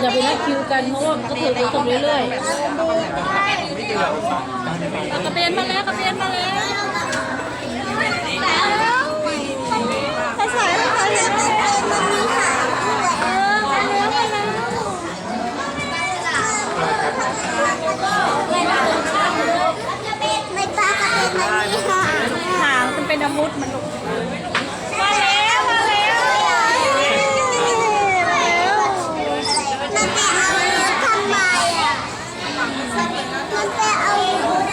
อย่าไปนัดคิวกันเพราะว่ามันก็เธอไปทำเรื่อยกระเบนมาแล้วกระเบนมาแล้วภาษาเขาเรียกว่ามันมีหางด้วยเออมาแล้วมาแล้วไม่ตากระเป็นมันมีหางหางมันเป็นอาวุธมันลูก Makai.